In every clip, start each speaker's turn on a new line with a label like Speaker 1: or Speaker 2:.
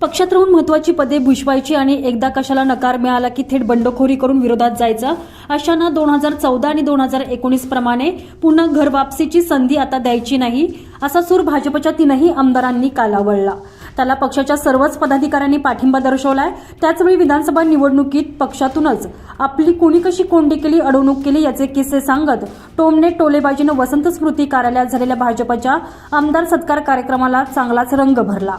Speaker 1: पक्षात राहून महत्वाची पदे भुषवायची आणि एकदा कशाला नकार मिळाला की थेट बंडखोरी करून विरोधात जायचं अशानं दोन हजार चौदा आणि दोन हजार एकोणीस प्रमाणे पुन्हा घर वापसीची संधी आता द्यायची नाही असा सूर भाजपच्या तीनही आमदारांनी कालावळला. त्याला पक्षाच्या सर्वच पदाधिकाऱ्यांनी पाठिंबा दर्शवलाय. त्याचवेळी विधानसभा निवडणुकीत पक्षातूनच आपली कोणी कशी कोंडी केली अडवणूक केली याचे किस्से सांगत टोमने टोलेबाजीनं वसंत स्मृती कार्यालयात झालेल्या भाजपच्या आमदार सत्कार कार्यक्रमाला चांगलाच रंग भरला.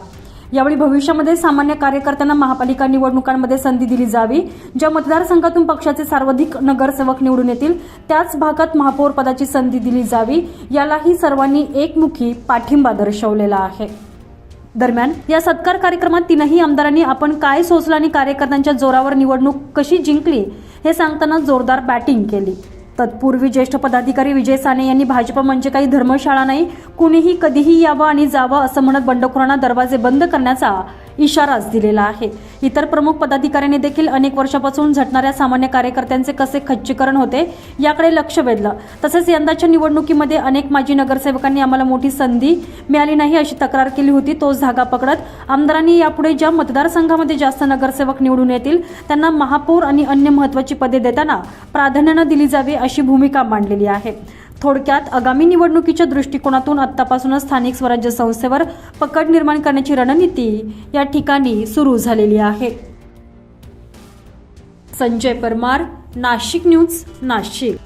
Speaker 1: यावेळी भविष्यामध्ये सामान्य कार्यकर्त्यांना महापालिका निवडणुकांमध्ये संधी दिली जावी ज्या मतदारसंघातून पक्षाचे सर्वाधिक नगरसेवक निवडून येतील त्याच भागात महापौर पदाची संधी दिली जावी यालाही सर्वांनी एकमुखी पाठिंबा दर्शवलेला आहे. दरम्यान या सत्कार कार्यक्रमात तीनही आमदारांनी आपण काय सोचलं आणि कार्यकर्त्यांच्या जोरावर निवडणूक कशी जिंकली हे सांगताना जोरदार बॅटिंग केली. तत्पूर्वी ज्येष्ठ पदाधिकारी विजय साने यांनी भाजप म्हणजे काही धर्मशाळा नाही कुणीही कधीही यावं आणि जावं असं म्हणत बंडखोरांना दरवाजे बंद करण्याचा इशाराच दिलेला आहे. इतर प्रमुख पदाधिकाऱ्यांनी देखील अनेक वर्षापासून झटणाऱ्या सामान्य कार्यकर्त्यांचे कसे खच्चीकरण होते याकडे लक्ष वेधलं. तसेच यंदाच्या निवडणुकीमध्ये अनेक माजी नगरसेवकांनी आम्हाला मोठी संधी मिळाली नाही अशी तक्रार केली होती तोच धागा पकडत. आमदारांनी यापुढे ज्या मतदारसंघामध्ये जास्त नगरसेवक निवडून येतील त्यांना महापौर आणि अन्य महत्वाची पदे देताना प्राधान्यानं दिली जावी अशी भूमिका मांडलेली आहे. थोडक्यात आगामी निवडणुकीच्या दृष्टिकोनातून आत्तापासूनच स्थानिक स्वराज्य संस्थेवर पकड निर्माण करण्याची रणनीती या ठिकाणी सुरू झालेली आहे. संजय परमार नाशिक न्यूज नाशिक.